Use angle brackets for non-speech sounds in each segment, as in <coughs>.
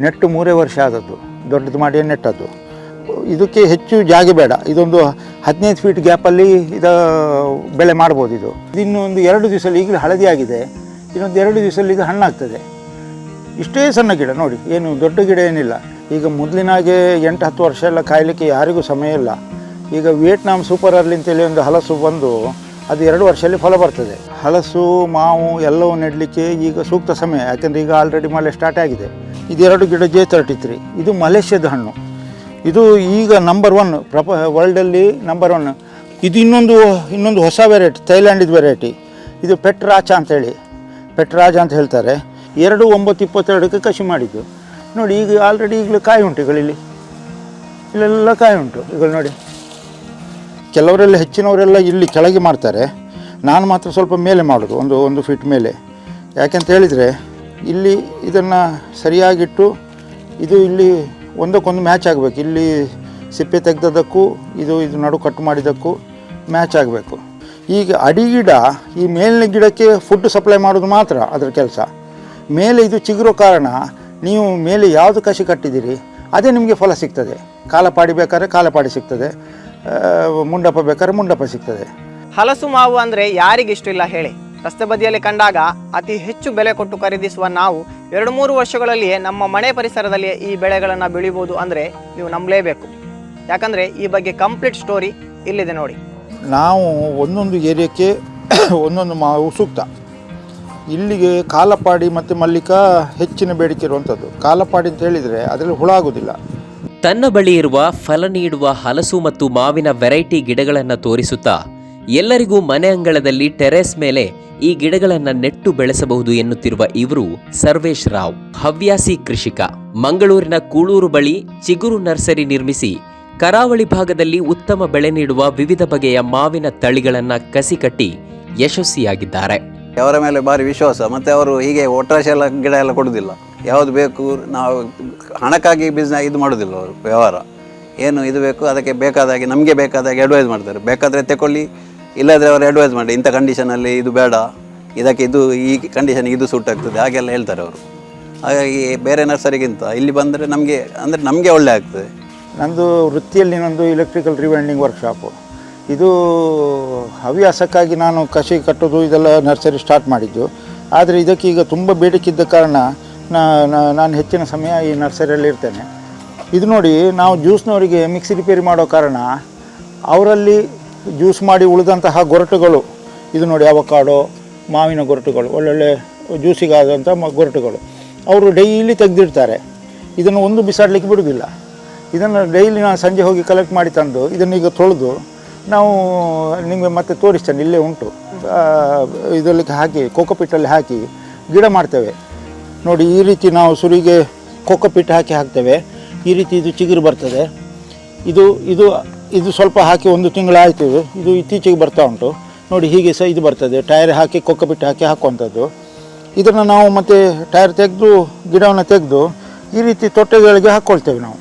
ನೆಟ್ಟು ಮೂರೇ ವರ್ಷ ಆದದ್ದು. ದೊಡ್ಡದು ಮಾಡಿ ನೆಟ್ಟದ್ದು. ಇದಕ್ಕೆ ಹೆಚ್ಚು ಜಾಗ ಬೇಡ. ಇದೊಂದು ಹದಿನೈದು ಫೀಟ್ ಗ್ಯಾಪಲ್ಲಿ ಇದು ಬೆಳೆ ಮಾಡ್ಬೋದು ಇದು. ಇನ್ನೊಂದು ಎರಡು ದಿವಸದಲ್ಲಿ ಈಗಲೂ ಹಳದಿ ಆಗಿದೆ. ಇನ್ನೊಂದು ಎರಡು ದಿವಸಲ್ಲಿ ಇದು ಹಣ್ಣಾಗ್ತದೆ. ಇಷ್ಟೇ ಸಣ್ಣ ಗಿಡ ನೋಡಿ. ಏನು ದೊಡ್ಡ ಗಿಡ ಏನಿಲ್ಲ. ಈಗ ಮೊದಲಿನಾಗೆ ಎಂಟು ಹತ್ತು ವರ್ಷ ಎಲ್ಲ ಕಾಯಲಿಕ್ಕೆ ಯಾರಿಗೂ ಸಮಯ ಇಲ್ಲ. ಈಗ ವಿಯೆಟ್ನಾಂ ಸೂಪರ್ ಅರ್ಲಿ ಅಂತೇಳಿ ಒಂದು ಹಲಸು ಬಂದು ಅದು ಎರಡು ವರ್ಷದಲ್ಲಿ ಫಲ ಬರ್ತದೆ. ಹಲಸು, ಮಾವು ಎಲ್ಲವೂ ನೆಡಲಿಕ್ಕೆ ಈಗ ಸೂಕ್ತ ಸಮಯ, ಯಾಕೆಂದರೆ ಈಗ ಆಲ್ರೆಡಿ ಮಳೆ ಸ್ಟಾರ್ಟ್ ಆಗಿದೆ. ಇದೆರಡು ಗಿಡ ಜೆ ತರ್ಟಿ ತ್ರೀ ಇದು ಮಲೇಷ್ಯಾದ ಹಣ್ಣು. ಇದು ಈಗ ನಂಬರ್ ಒನ್ ಪ್ರಪ ವರ್ಲ್ಡಲ್ಲಿ ನಂಬರ್ ಒನ್ ಇದು ಇನ್ನೊಂದು ಇನ್ನೊಂದು ಹೊಸ ವೆರೈಟಿ ಥೈಲ್ಯಾಂಡಿದ ವೆರೈಟಿ ಇದು ಪೆಟ್ರಾಚ ಅಂತೇಳಿ, ಪೆಟ್ರಾಜ ಅಂತ ಹೇಳ್ತಾರೆ. ಎರಡು ಒಂಬತ್ತು ಇಪ್ಪತ್ತೆರಡಕ್ಕೆ ಕಸಿ ಮಾಡಿದ್ದು. ನೋಡಿ, ಈಗ ಆಲ್ರೆಡಿ ಈಗಲೂ ಕಾಯಿ ಉಂಟು ಇಲ್ಲಿ ಇಲ್ಲೆಲ್ಲ ಕಾಯಿ ಉಂಟು ಈಗ ನೋಡಿ. ಕೆಲವರೆಲ್ಲ ಹೆಚ್ಚಿನವರೆಲ್ಲ ಇಲ್ಲಿ ಕೆಳಗೆ ಮಾಡ್ತಾರೆ. ನಾನು ಮಾತ್ರ ಸ್ವಲ್ಪ ಮೇಲೆ ಮಾಡೋದು ಒಂದು ಒಂದು ಫೀಟ್ ಮೇಲೆ. ಯಾಕೆಂತ ಹೇಳಿದರೆ ಇಲ್ಲಿ ಇದನ್ನು ಸರಿಯಾಗಿಟ್ಟು ಇದು ಇಲ್ಲಿ ಒಂದಕ್ಕೊಂದು ಮ್ಯಾಚ್ ಆಗಬೇಕು. ಇಲ್ಲಿ ಸಿಪ್ಪೆ ತೆಗೆದದ್ದಕ್ಕೂ ಇದು ಇದು ನಡು ಕಟ್ ಮಾಡಿದ್ದಕ್ಕೂ ಮ್ಯಾಚ್ ಆಗಬೇಕು. ಈಗ ಅಡಿ ಗಿಡ ಈ ಮೇಲಿನ ಗಿಡಕ್ಕೆ ಫುಡ್ ಸಪ್ಲೈ ಮಾಡೋದು ಮಾತ್ರ ಅದರ ಕೆಲಸ. ಮೇಲೆ ಇದು ಚಿಗುರೋ ಕಾರಣ ನೀವು ಮೇಲೆ ಯಾವುದು ಕಸಿ ಕಟ್ಟಿದ್ದೀರಿ ಅದೇ ನಿಮಗೆ ಫಲ ಸಿಗ್ತದೆ. ಕಾಲ ಪಾಡಿ ಬೇಕಾದ್ರೆ ಕಾಲಪಾಡಿ ಸಿಗ್ತದೆ. ಆ, ಮುಂಡಪ್ಪ ಬೇಕಾದ್ರೆ ಮುಂಡಪ್ಪ ಸಿಗ್ತದೆ. ಹಲಸು ಮಾವು ಅಂದ್ರೆ ಯಾರಿಗಿಷ್ಟ ಇಲ್ಲ ಹೇಳಿ. ರಸ್ತೆ ಬದಿಯಲ್ಲಿ ಕಂಡಾಗ ಅತಿ ಹೆಚ್ಚು ಬೆಲೆ ಕೊಟ್ಟು ಖರೀದಿಸುವ ನಾವು ಎರಡು ಮೂರು ವರ್ಷಗಳಲ್ಲಿಯೇ ನಮ್ಮ ಮನೆ ಪರಿಸರದಲ್ಲಿ ಈ ಬೆಳೆಗಳನ್ನು ಬೆಳಿಬೋದು ಅಂದ್ರೆ ನೀವು ನಂಬಲೇಬೇಕು. ಯಾಕಂದ್ರೆ ಈ ಬಗ್ಗೆ ಕಂಪ್ಲೀಟ್ ಸ್ಟೋರಿ ಇಲ್ಲಿದೆ ನೋಡಿ. ನಾವು ಒಂದೊಂದು ಏರಿಯಾಕ್ಕೆ <coughs> ಒಂದೊಂದು ಮಾವು ಸೂಕ್ತ. ಇಲ್ಲಿಗೆ ಕಾಲಪಾಡಿ ಮತ್ತು ಮಲ್ಲಿಕ ಹೆಚ್ಚಿನ ಬೇಡಿಕೆ ಇರುವಂಥದ್ದು ಕಾಲಪಾಡಿ ಅಂತ ಹೇಳಿದರೆ ಅದರಲ್ಲಿ ಹುಳ ಆಗೋದಿಲ್ಲ. ತನ್ನ ಬಳಿ ಇರುವ ಫಲ ನೀಡುವ ಹಲಸು ಮತ್ತು ಮಾವಿನ ವೆರೈಟಿ ಗಿಡಗಳನ್ನು ತೋರಿಸುತ್ತಾ, ಎಲ್ಲರಿಗೂ ಮನೆ ಅಂಗಳದಲ್ಲಿ ಟೆರೆಸ್ ಮೇಲೆ ಈ ಗಿಡಗಳನ್ನು ನೆಟ್ಟು ಬೆಳೆಸಬಹುದು ಎನ್ನುತ್ತಿರುವ ಇವರು ಸರ್ವೇಶ್ ರಾವ್, ಹವ್ಯಾಸಿ ಕೃಷಿಕ. ಮಂಗಳೂರಿನ ಕೂಳೂರು ಬಳಿ ಚಿಗುರು ನರ್ಸರಿ ನಿರ್ಮಿಸಿ, ಕರಾವಳಿ ಭಾಗದಲ್ಲಿ ಉತ್ತಮ ಬೆಳೆ ನೀಡುವ ವಿವಿಧ ಬಗೆಯ ಮಾವಿನ ತಳಿಗಳನ್ನ ಕಸಿ ಕಟ್ಟಿ ಯಶಸ್ವಿಯಾಗಿದ್ದಾರೆ. ಅವರ ಮೇಲೆ ಭಾರಿ ವಿಶ್ವಾಸ, ಮತ್ತೆ ಅವರು ಹೀಗೆ ಒಟ್ರಾಶೆಲ್ಲ ಗಿಡ ಎಲ್ಲ ಕೊಡೋದಿಲ್ಲ. ಯಾವುದು ಬೇಕು, ನಾವು ಹಣಕ್ಕಾಗಿ ಬಿಸ್ನೆಸ್ ಇದು ಮಾಡೋದಿಲ್ಲ ಅವರು, ವ್ಯವಹಾರ. ಏನು ಇದು ಬೇಕು, ಅದಕ್ಕೆ ಬೇಕಾದಾಗೆ ನಮಗೆ ಬೇಕಾದಾಗೆ ಅಡ್ವೈಸ್ ಮಾಡ್ತಾರೆ. ಬೇಕಾದರೆ ತಗೊಳ್ಳಿ ಇಲ್ಲದ್ರೆ ಅವರು ಅಡ್ವೈಸ್ ಮಾಡಿ, ಇಂಥ ಕಂಡೀಷನಲ್ಲಿ ಇದು ಬೇಡ, ಇದಕ್ಕೆ ಇದು, ಈ ಕಂಡೀಷನ್ಗೆ ಇದು ಸೂಟ್ ಆಗ್ತದೆ, ಹಾಗೆಲ್ಲ ಹೇಳ್ತಾರೆ ಅವರು. ಹಾಗಾಗಿ ಬೇರೆ ನರ್ಸರಿಗಿಂತ, ಇಲ್ಲಿ ಬಂದರೆ ನಮಗೆ, ಅಂದರೆ ನಮಗೆ ಒಳ್ಳೆ ಆಗ್ತದೆ. ನಂದು ವೃತ್ತಿಯಲ್ಲಿ ನಂದು ಇಲೆಕ್ಟ್ರಿಕಲ್ ರಿವೈಂಡಿಂಗ್ ವರ್ಕ್ಶಾಪು ಇದು ಹವ್ಯಾಸಕ್ಕಾಗಿ ನಾನು ಕಸಿ ಕಟ್ಟೋದು, ಇದೆಲ್ಲ ನರ್ಸರಿ ಸ್ಟಾರ್ಟ್ ಮಾಡಿದ್ದು. ಆದರೆ ಇದಕ್ಕೀಗ ತುಂಬ ಬೇಡಿಕೆ ಇದ್ದ ಕಾರಣ ನಾ- ನಾನು ಹೆಚ್ಚಿನ ಸಮಯ ಈ ನರ್ಸರಿಯಲ್ಲಿ ಇರ್ತೇನೆ. ಇದು ನೋಡಿ, ನಾವು ಜ್ಯೂಸ್ನವರಿಗೆ ಮಿಕ್ಸಿ ರಿಪೇರಿ ಮಾಡೋ ಕಾರಣ ಅವರಲ್ಲಿ ಜ್ಯೂಸ್ ಮಾಡಿ ಉಳಿದಂತಹ ಗೊರಟುಗಳು, ಇದು ನೋಡಿ ಅವಕಾಡೋ, ಮಾವಿನ ಗೊರಟುಗಳು, ಒಳ್ಳೊಳ್ಳೆ ಜ್ಯೂಸಿಗಾದಂಥ ಮ, ಗೊರಟುಗಳು, ಅವರು ಡೈಲಿ ತೆಗೆದಿಡ್ತಾರೆ. ಇದನ್ನು ಒಂದು ಬಿಸಾಡಲಿಕ್ಕೆ ಬಿಡುವುದಿಲ್ಲ. ಇದನ್ನು ಡೈಲಿ ನಾನು ಸಂಜೆ ಹೋಗಿ ಕಲೆಕ್ಟ್ ಮಾಡಿ ತಂದು ಇದನ್ನೀಗ ತೊಳೆದು ನಾವು ನಿಮಗೆ ಮತ್ತೆ ತೋರಿಸ್ತೇನೆ, ಇಲ್ಲೇ ಉಂಟು. ಇದರಲ್ಲಿ ಹಾಕಿ ಕೋಕೋಪಿಟ್ಟಲ್ಲಿ ಹಾಕಿ ಗಿಡ ಮಾಡ್ತೇವೆ. ನೋಡಿ, ಈ ರೀತಿ ನಾವು ಸುರಿಗೆ ಕೊಕ್ಕಪಿಟ್ಟು ಹಾಕಿ ಹಾಕ್ತೇವೆ. ಈ ರೀತಿ ಇದು ಚಿಗುರು ಬರ್ತದೆ. ಇದು ಇದು ಇದು ಸ್ವಲ್ಪ ಹಾಕಿ ಒಂದು ತಿಂಗಳಾಯಿತು ಇದು. ಇತ್ತೀಚೆಗೆ ಬರ್ತಾ ಉಂಟು. ನೋಡಿ, ಹೀಗೆ ಸಹ ಇದು ಬರ್ತದೆ. ಟೈರ್ ಹಾಕಿ ಕೊಕ್ಕಪಿಟ್ಟು ಹಾಕಿ ಹಾಕುವಂಥದ್ದು. ಇದನ್ನು ನಾವು ಮತ್ತೆ ಟೈರ್ ತೆಗೆದು, ಗಿಡವನ್ನು ತೆಗೆದು, ಈ ರೀತಿ ತೊಟ್ಟೆಗಳಿಗೆ ಹಾಕ್ಕೊಳ್ತೇವೆ ನಾವು.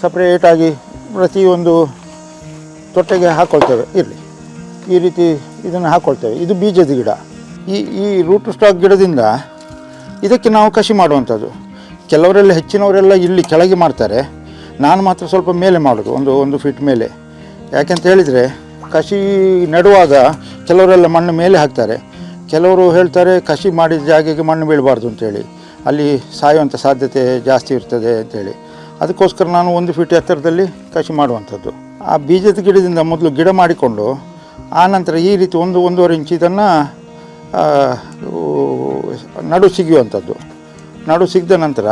ಸಪ್ರೇಟಾಗಿ ಪ್ರತಿಯೊಂದು ತೊಟ್ಟೆಗೆ ಹಾಕ್ಕೊಳ್ತೇವೆ ಇರಲಿ. ಈ ರೀತಿ ಇದನ್ನು ಹಾಕ್ಕೊಳ್ತೇವೆ ಇದು ಬೀಜದ ಗಿಡ. ಈ ಈ ರೂಟ್ ಸ್ಟಾಕ್ ಗಿಡದಿಂದ ಇದಕ್ಕೆ ನಾವು ಕಸಿ ಮಾಡುವಂಥದ್ದು. ಕೆಲವರೆಲ್ಲ ಹೆಚ್ಚಿನವರೆಲ್ಲ ಇಲ್ಲಿ ಕೆಳಗೆ ಮಾಡ್ತಾರೆ. ನಾನು ಮಾತ್ರ ಸ್ವಲ್ಪ ಮೇಲೆ ಮಾಡೋದು, ಒಂದು ಒಂದು ಫೀಟ್ ಮೇಲೆ. ಯಾಕೆಂತ ಹೇಳಿದರೆ ಕಸಿ ನೆಡುವಾಗ ಕೆಲವರೆಲ್ಲ ಮಣ್ಣು ಮೇಲೆ ಹಾಕ್ತಾರೆ. ಕೆಲವರು ಹೇಳ್ತಾರೆ ಕಸಿ ಮಾಡಿದ ಜಾಗಕ್ಕೆ ಮಣ್ಣು ಬೀಳಬಾರ್ದು ಅಂತೇಳಿ. ಅಲ್ಲಿ ಸಾಯುವಂಥ ಸಾಧ್ಯತೆ ಜಾಸ್ತಿ ಇರ್ತದೆ ಅಂತೇಳಿ. ಅದಕ್ಕೋಸ್ಕರ ನಾನು ಒಂದು ಫೀಟ್ ಎತ್ತರದಲ್ಲಿ ಕಸಿ ಮಾಡುವಂಥದ್ದು. ಆ ಬೀಜದ ಗಿಡದಿಂದ ಮೊದಲು ಗಿಡ ಮಾಡಿಕೊಂಡು ಆನಂತರ ಈ ರೀತಿ ಒಂದು, ಒಂದೂವರೆ ಇಂಚ್ ಇದನ್ನು ನಡು ಸಿಗುವಂಥದ್ದು ನಡು ಸಿಗದ ನಂತರ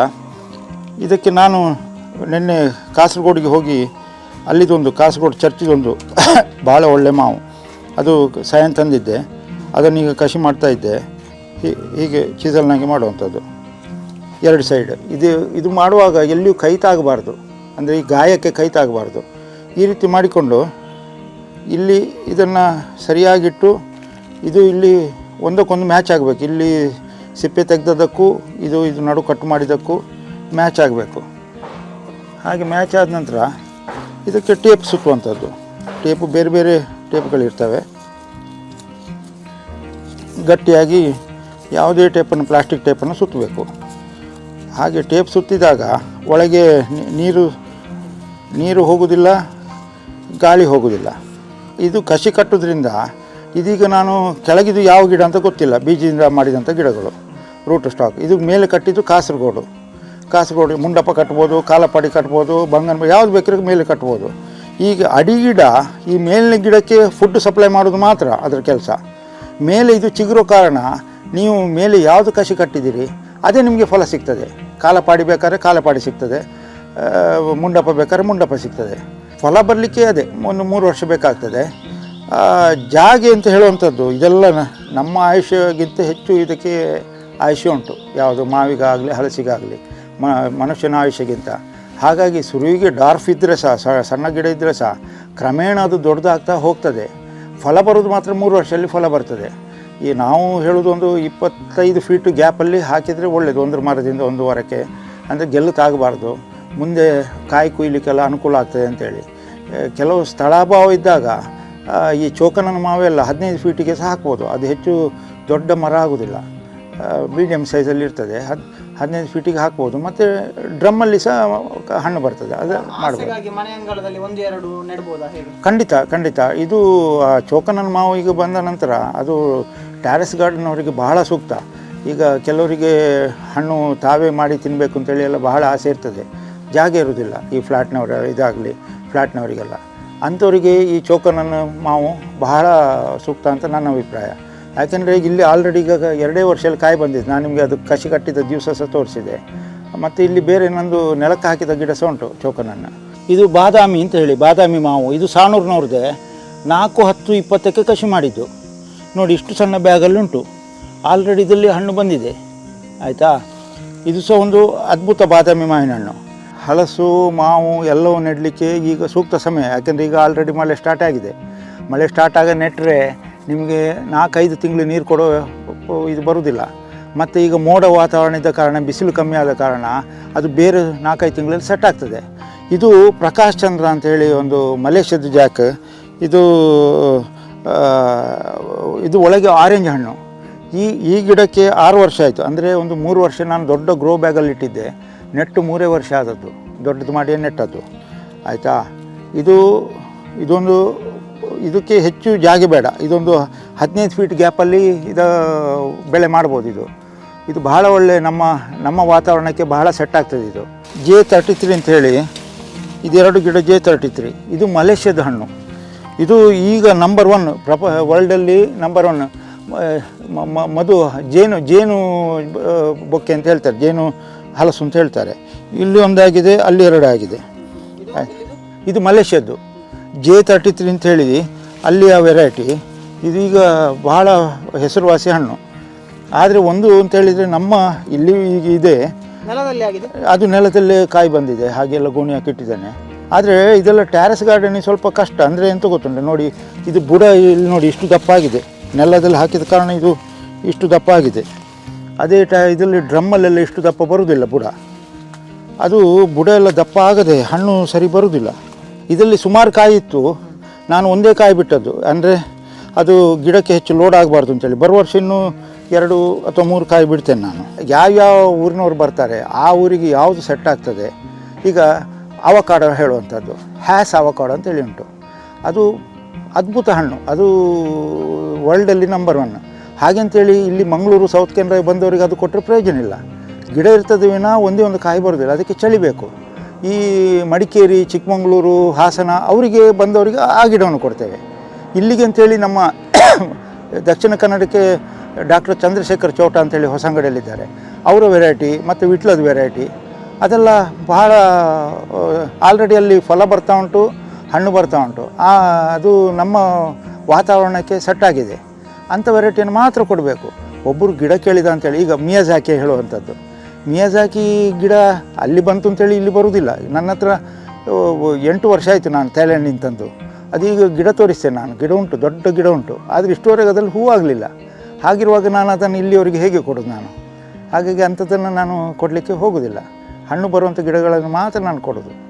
ಇದಕ್ಕೆ ನಾನು ನಿನ್ನೆ ಕಾಸರಗೋಡಿಗೆ ಹೋಗಿ ಅಲ್ಲಿದೊಂದು ಕಾಸರಗೋಡು ಚರ್ಚಿದೊಂದು <coughs> ಭಾಳ ಒಳ್ಳೆ ಮಾವು. ಅದು ಸಾಯಂ ತಂದಿದ್ದೆ. ಅದನ್ನು ಈಗ ಕಸಿ ಮಾಡ್ತಾಯಿದ್ದೆ ಹೀಗೆ ಚೀಸಲ್ನಾಗೆ ಮಾಡುವಂಥದ್ದು. ಎರಡು ಸೈಡ್. ಇದು ಇದು ಮಾಡುವಾಗ ಎಲ್ಲಿಯೂ ಕೈ ತಾಗಬಾರ್ದು. ಅಂದರೆ ಈ ಗಾಯಕ್ಕೆ ಕೈ ತಾಗಬಾರ್ದು. ಈ ರೀತಿ ಮಾಡಿಕೊಂಡು ಇಲ್ಲಿ ಇದನ್ನು ಸರಿಯಾಗಿಟ್ಟು ಇದು ಇಲ್ಲಿ ಒಂದಕ್ಕೊಂದು ಮ್ಯಾಚ್ ಆಗಬೇಕು. ಇಲ್ಲಿ ಸಿಪ್ಪೆ ತೆಗೆದದ್ದಕ್ಕೂ ಇದು ಇದು ನಡು ಕಟ್ ಮಾಡಿದ್ದಕ್ಕೂ ಮ್ಯಾಚ್ ಆಗಬೇಕು. ಹಾಗೆ ಮ್ಯಾಚ್ ಆದ ನಂತರ ಇದಕ್ಕೆ ಟೇಪ್ ಸುತ್ತುವಂಥದ್ದು. ಟೇಪು ಬೇರೆ ಬೇರೆ ಟೇಪ್ಗಳಿರ್ತವೆ. ಗಟ್ಟಿಯಾಗಿ ಯಾವುದೇ ಟೇಪನ್ನು ಪ್ಲಾಸ್ಟಿಕ್ ಟೇಪನ್ನು ಸುತ್ತಬೇಕು. ಹಾಗೆ ಟೇಪ್ ಸುತ್ತಿದಾಗ ಒಳಗೆ ನೀರು ನೀರು ಹೋಗುವುದಿಲ್ಲ ಗಾಳಿ ಹೋಗುವುದಿಲ್ಲ ಇದು ಕಸಿ ಕಟ್ಟೋದ್ರಿಂದ ಇದೀಗ ನಾನು ಕೆಳಗಿದು ಯಾವ ಗಿಡ ಅಂತ ಗೊತ್ತಿಲ್ಲ, ಬೀಜದಿಂದ ಮಾಡಿದಂಥ ಗಿಡಗಳು. ರೂಟ್ ಸ್ಟಾಕ್ ಇದು ಮೇಲೆ ಕಟ್ಟಿದ್ದು ಕಾಸರಗೋಡು. ಕಾಸರಗೋಡು ಮುಂಡಪ್ಪ ಕಟ್ಬೋದು, ಕಾಲಪಾಡಿ ಕಟ್ಬೋದು, ಬಂಗನ ಯಾವ್ದು ಬೇಕಿರೋ ಮೇಲೆ ಕಟ್ಬೋದು. ಈಗ ಅಡಿ ಗಿಡ, ಈ ಮೇಲಿನ ಗಿಡಕ್ಕೆ ಫುಡ್ ಸಪ್ಲೈ ಮಾಡೋದು ಮಾತ್ರ ಅದರ ಕೆಲಸ. ಮೇಲೆ ಇದು ಚಿಗುರೋ ಕಾರಣ, ನೀವು ಮೇಲೆ ಯಾವುದು ಕಸಿ ಕಟ್ಟಿದ್ದೀರಿ, ಅದೇ ನಿಮಗೆ ಫಲ ಸಿಗ್ತದೆ. ಕಾಲಪಾಡಿ ಬೇಕಾದ್ರೆ ಕಾಲಪಾಡಿ ಸಿಗ್ತದೆ ಮುಂಡಪ್ಪ ಬೇಕಾದ್ರೆ ಮುಂಡಪ್ಪ ಸಿಗ್ತದೆ. ಫಲ ಬರಲಿಕ್ಕೆ ಅದೇ, ಒಂದು ಮೂರು ವರ್ಷ ಬೇಕಾಗ್ತದೆ. ಜಾಗೆ ಅಂತ ಹೇಳುವಂಥದ್ದು, ಇದೆಲ್ಲ ನಮ್ಮ ಆಯುಷ್ಯಗಿಂತ ಹೆಚ್ಚು ಇದಕ್ಕೆ ಆಯುಷ್ಯ ಉಂಟು. ಯಾವುದು ಮಾವಿಗಾಗಲಿ, ಹಲಸಿಗಾಗಲಿ ಮನುಷ್ಯನ ಆಯುಷ್ಯಗಿಂತ. ಹಾಗಾಗಿ ಸುರುವಿಗೆ ಡಾರ್ಫ್ ಇದ್ದರೆ ಸಹ ಸಣ್ಣ ಗಿಡ ಇದ್ದರೆ ಸಹ ಕ್ರಮೇಣ ಅದು ದೊಡ್ಡದಾಗ್ತಾ ಹೋಗ್ತದೆ. ಫಲ ಬರೋದು ಮಾತ್ರ ಮೂರು ವರ್ಷದಲ್ಲಿ ಫಲ ಬರ್ತದೆ. ಈ ನಾವು ಹೇಳೋದು ಒಂದು ಇಪ್ಪತ್ತೈದು ಫೀಟು ಗ್ಯಾಪಲ್ಲಿ ಹಾಕಿದರೆ ಒಳ್ಳೆಯದು ಒಂದು ಮರದಿಂದ ಒಂದು ವಾರಕ್ಕೆ ಅಂದರೆ ಗೆಲ್ಲುತ್ತಾಗಬಾರ್ದು. ಮುಂದೆ ಕಾಯಿ ಕುಯ್ಲಿಕ್ಕೆಲ್ಲ ಅನುಕೂಲ ಆಗ್ತದೆ ಅಂತೇಳಿ. ಕೆಲವು ಸ್ಥಳಾಭಾವ ಇದ್ದಾಗ ಈ ಚೋಕನನ ಮಾವೆಲ್ಲ ಹದಿನೈದು ಫೀಟಿಗೆ ಸಹ ಹಾಕ್ಬೋದು. ಅದು ಹೆಚ್ಚು ದೊಡ್ಡ ಮರ ಆಗೋದಿಲ್ಲ ಮೀಡಿಯಮ್ ಸೈಜಲ್ಲಿ ಇರ್ತದೆ. ಹದ್ ಹದಿನೈದು ಫೀಟಿಗೆ ಹಾಕ್ಬೋದು. ಮತ್ತು ಡ್ರಮ್ಮಲ್ಲಿ ಸಹ ಹಣ್ಣು ಬರ್ತದೆ. ಅದು ಮಾಡ್ಬೋದು. ಆಸೆಗಾಗಿ ಮನೆ ಅಂಗಳದಲ್ಲಿ ಒಂದು ಎರಡು ನೆಡ್ಬೋದಾ ಹೇಗೆ? ಖಂಡಿತ ಖಂಡಿತ. ಇದು ಆ, ಚೋಕನನ್ ಮಾವು ಈಗ ಬಂದ ನಂತರ ಅದು ಟ್ಯಾರೆಸ್ ಗಾರ್ಡನ್ ಅವರಿಗೆ ಬಹಳ ಸೂಕ್ತ. ಈಗ ಕೆಲವರಿಗೆ ಹಣ್ಣು ತಾವೇ ಮಾಡಿ ತಿನ್ನಬೇಕು ಅಂತೇಳಿ ಎಲ್ಲ ಬಹಳ ಆಸೆ ಇರ್ತದೆ. ಜಾಗ ಇರುವುದಿಲ್ಲ ಈ ಫ್ಲ್ಯಾಟ್ನವರ ಇದಾಗಲಿ ಫ್ಲ್ಯಾಟ್ನವರಿಗೆಲ್ಲ ಅಂಥವರಿಗೆ ಈ ಚೋಕನನ್ನು ಮಾವು ಬಹಳ ಸೂಕ್ತ ಅಂತ ನನ್ನ ಅಭಿಪ್ರಾಯ. ಯಾಕೆಂದರೆ ಈಗ ಇಲ್ಲಿ ಆಲ್ರೆಡಿ ಈಗ ಎರಡೇ ವರ್ಷದಲ್ಲಿ ಕಾಯಿ ಬಂದಿದೆ. ನಾನು ನಿಮಗೆ ಅದು ಕಸಿ ಕಟ್ಟಿದ ದಿವಸ ಸಹ ತೋರಿಸಿದೆ. ಮತ್ತು ಇಲ್ಲಿ ಬೇರೆ ನಂದು ನೆಲಕ್ಕೆ ಹಾಕಿದ ಗಿಡ ಸಹ ಉಂಟು, ಚೌಕನನ್ನು. ಇದು ಬಾದಾಮಿ ಅಂತ ಹೇಳಿ, ಬಾದಾಮಿ ಮಾವು. ಇದು ಸಾಣೂರಿನವ್ರದ್ದೇ. ನಾಲ್ಕು ಹತ್ತು ಇಪ್ಪತ್ತಕ್ಕೆ ಕಸಿ ಮಾಡಿದ್ದು. ನೋಡಿ, ಇಷ್ಟು ಸಣ್ಣ ಬ್ಯಾಗಲ್ಲಿ ಉಂಟು. ಆಲ್ರೆಡಿ ಇದರಲ್ಲಿ ಹಣ್ಣು ಬಂದಿದೆ. ಆಯಿತಾ? ಇದು ಸಹ ಒಂದು ಅದ್ಭುತ ಬಾದಾಮಿ ಮಾವಿನ ಹಣ್ಣು ಹಲಸು, ಮಾವು ಎಲ್ಲವೂ ನೆಡಲಿಕ್ಕೆ ಈಗ ಸೂಕ್ತ ಸಮಯ. ಯಾಕೆಂದರೆ ಈಗ ಆಲ್ರೆಡಿ ಮಳೆ ಸ್ಟಾರ್ಟ್ ಆಗಿದೆ. ಮಳೆ ಸ್ಟಾರ್ಟ್ ಆಗ ನೆಟ್ಟರೆ ನಿಮಗೆ ನಾಲ್ಕೈದು ತಿಂಗಳು ನೀರು ಕೊಡೋ ಇದು ಬರುವುದಿಲ್ಲ. ಮತ್ತು ಈಗ ಮೋಡ ವಾತಾವರಣ ಇದ್ದ ಕಾರಣ, ಬಿಸಿಲು ಕಮ್ಮಿ ಆದ ಕಾರಣ ಅದು ಬೇರೆ ನಾಲ್ಕೈದು ತಿಂಗಳಲ್ಲಿ ಸೆಟ್ ಆಗ್ತದೆ. ಇದು ಪ್ರಕಾಶ್ ಚಂದ್ರ ಅಂತೇಳಿ ಒಂದು ಮಲೇಷ್ಯಾದ ಜಾಕ್ ಇದು ಇದು ಒಳಗೆ ಆರೆಂಜ್ ಹಣ್ಣು. ಈ ಈ ಗಿಡಕ್ಕೆ ಆರು ವರ್ಷ ಆಯಿತು. ಅಂದರೆ ಒಂದು ಮೂರು ವರ್ಷ ನಾನು ದೊಡ್ಡ ಗ್ರೋ ಬ್ಯಾಗಲ್ಲಿ ಇಟ್ಟಿದ್ದೆ. ನೆಟ್ಟು ಮೂರೇ ವರ್ಷ ಆದದ್ದು. ದೊಡ್ಡದು ಮಾಡಿ ನೆಟ್ಟದ್ದು. ಆಯಿತಾ? ಇದು ಇದೊಂದು, ಇದಕ್ಕೆ ಹೆಚ್ಚು ಜಾಗ ಬೇಡ. ಇದೊಂದು ಹದಿನೈದು ಫೀಟ್ ಗ್ಯಾಪಲ್ಲಿ ಇದು ಬೆಳೆ ಮಾಡ್ಬೋದು ಇದು. ಇದು ಬಹಳ ಒಳ್ಳೆ ನಮ್ಮ ನಮ್ಮ ವಾತಾವರಣಕ್ಕೆ ಬಹಳ ಸೆಟ್ ಆಗ್ತದೆ ಇದು. ಜೆ ತರ್ಟಿ ತ್ರೀ ಅಂತ ಹೇಳಿ, ಇದೆರಡು ಗಿಡ ಜೆ ತರ್ಟಿ ತ್ರೀ ಇದು ಮಲೇಷ್ಯಾದ ಹಣ್ಣು. ಇದು ಈಗ ನಂಬರ್ ಒನ್ ಪ್ರಪ ವರ್ಲ್ಡಲ್ಲಿ ನಂಬರ್ ಒನ್ ಮಧು, ಜೇನು ಜೇನು ಬೊಕ್ಕೆ ಅಂತ ಹೇಳ್ತಾರೆ. ಜೇನು, ಹಲಸು ಅಂತ ಹೇಳ್ತಾರೆ. ಇಲ್ಲಿ ಒಂದಾಗಿದೆ, ಅಲ್ಲಿ ಎರಡು ಆಗಿದೆ ಇದು ಮಲೇಷ್ಯಾದ್ದು. ಜೆ ತರ್ಟಿ ತ್ರೀ ಅಂತ ಹೇಳಿ ಅಲ್ಲಿಯ ವೆರೈಟಿ ಇದೀಗ ಬಹಳ ಹೆಸರುವಾಸಿ ಹಣ್ಣು. ಆದರೆ ಒಂದು ಅಂತ ಹೇಳಿದರೆ ನಮ್ಮ ಇಲ್ಲಿ ಈಗ ಇದೆ. ಅದು ನೆಲದಲ್ಲೇ ಕಾಯಿ ಬಂದಿದೆ ಹಾಗೆಲ್ಲ ಗೋಣಿ ಹಾಕಿಟ್ಟಿದ್ದಾನೆ ಆದರೆ ಇದೆಲ್ಲ ಟ್ಯಾರಸ್ ಗಾರ್ಡನಿಗೆ ಸ್ವಲ್ಪ ಕಷ್ಟ. ಅಂದರೆ ಎಂತ ಗೊತ್ತುಂಟು? ನೋಡಿ ಇದು ಬುಡ ಇಲ್ಲಿ ನೋಡಿ ಇಷ್ಟು ದಪ್ಪ ಆಗಿದೆ. ನೆಲದಲ್ಲಿ ಹಾಕಿದ ಕಾರಣ ಇದು ಇಷ್ಟು ದಪ್ಪ ಆಗಿದೆ. ಅದೇ ಟ ಇದರಲ್ಲಿ ಡ್ರಮ್ಮಲ್ಲೆಲ್ಲ ಇಷ್ಟು ದಪ್ಪ ಬರುವುದಿಲ್ಲ ಬುಡ. ಅದು ಬುಡ ಎಲ್ಲ ದಪ್ಪ ಆಗದೆ ಹಣ್ಣು ಸರಿ ಬರುವುದಿಲ್ಲ ಇದರಲ್ಲಿ ಸುಮಾರು ಕಾಯಿ ಇತ್ತು. ನಾನು ಒಂದೇ ಕಾಯಿ ಬಿಟ್ಟದ್ದು. ಅಂದರೆ ಅದು ಗಿಡಕ್ಕೆ ಹೆಚ್ಚು ಲೋಡ್ ಆಗಬಾರ್ದು ಅಂತೇಳಿ. ಬರುವ ವರ್ಷ ಇನ್ನೂ ಎರಡು ಅಥವಾ ಮೂರು ಕಾಯಿ ಬಿಡ್ತೇನೆ ನಾನು. ಯಾವ್ಯಾವ ಊರಿನವ್ರು ಬರ್ತಾರೆ, ಆ ಊರಿಗೆ ಯಾವುದು ಸೆಟ್ ಆಗ್ತದೆ, ಈಗ ಅವಕಾಡ ಹೇಳುವಂಥದ್ದು. ಹ್ಯಾಸ್ ಅವಕಾಡ ಅಂತೇಳಿ ಉಂಟು. ಅದು ಅದ್ಭುತ ಹಣ್ಣು. ಅದು ವರ್ಲ್ಡಲ್ಲಿ ನಂಬರ್ ಒನ್ ಹಾಗೆಂತೇಳಿ ಇಲ್ಲಿ ಮಂಗಳೂರು ಸೌತ್ ಕೆನರಾಗೆ ಬಂದವರಿಗೆ ಅದು ಕೊಟ್ಟರೆ ಪ್ರಯೋಜನ ಇಲ್ಲ. ಗಿಡ ಇರ್ತದೆ ವಿನ ಒಂದೇ ಒಂದು ಕಾಯಿ ಬರೋದಿಲ್ಲ. ಅದಕ್ಕೆ ಚಳಿ ಬೇಕು. ಈ ಮಡಿಕೇರಿ, ಚಿಕ್ಕಮಗಳೂರು, ಹಾಸನ ಅವರಿಗೆ ಬಂದವರಿಗೆ ಆ ಗಿಡವನ್ನು ಕೊಡ್ತೇವೆ. ಇಲ್ಲಿಗೆ ಅಂತೇಳಿ ನಮ್ಮ <coughs> ದಕ್ಷಿಣ ಕನ್ನಡಕ್ಕೆ ಡಾಕ್ಟರ್ ಚಂದ್ರಶೇಖರ್ ಚೌಟ ಅಂತೇಳಿ ಹೊಸಂಗಡಿಯಲ್ಲಿದ್ದಾರೆ ಅವರ ವೆರೈಟಿ ಮತ್ತು ವಿಟ್ಲದ ವೆರೈಟಿ ಅದೆಲ್ಲ ಬಹಳ ಆಲ್ರೆಡಿ ಅಲ್ಲಿ ಫಲ ಬರ್ತಾ ಉಂಟು, ಹಣ್ಣು ಬರ್ತಾ ಉಂಟು. ಆ, ಅದು ನಮ್ಮ ವಾತಾವರಣಕ್ಕೆ ಸೆಟ್ ಆಗಿದೆ. ಅಂಥ ವೆರೈಟಿಯನ್ನು ಮಾತ್ರ ಕೊಡಬೇಕು. ಒಬ್ಬರು ಗಿಡ ಕೇಳಿದ ಅಂತೇಳಿ ಈಗ ಮಿಯಾಜಾಕಿ ಹೇಳುವಂಥದ್ದು. ಮಿಯಾಜಾಕಿ ಗಿಡ ಅಲ್ಲಿ ಬಂತು ಅಂತೇಳಿ ಇಲ್ಲಿ ಬರುವುದಿಲ್ಲ ನನ್ನ ಹತ್ರ ಎಂಟು ವರ್ಷ ಆಯಿತು ನಾನು ಥೈಲ್ಯಾಂಡಿಂದ ತಂದು ಅದೀಗ ಗಿಡ ತೋರಿಸ್ತೇನೆ ನಾನು. ಗಿಡ ಉಂಟು, ದೊಡ್ಡ ಗಿಡ ಉಂಟು. ಆದರೆ ಇಷ್ಟುವರೆಗೆ ಅದರಲ್ಲಿ ಹೂ ಆಗಲಿಲ್ಲ. ಹಾಗಿರುವಾಗ ನಾನು ಅದನ್ನು ಇಲ್ಲಿಯವರಿಗೆ ಹೇಗೆ ಕೊಡೋದು ನಾನು? ಹಾಗಾಗಿ ಅಂಥದ್ದನ್ನು ನಾನು ಕೊಡಲಿಕ್ಕೆ ಹೋಗೋದಿಲ್ಲ. ಹಣ್ಣು ಬರುವಂಥ ಗಿಡಗಳನ್ನು ಮಾತ್ರ ನಾನು ಕೊಡೋದು.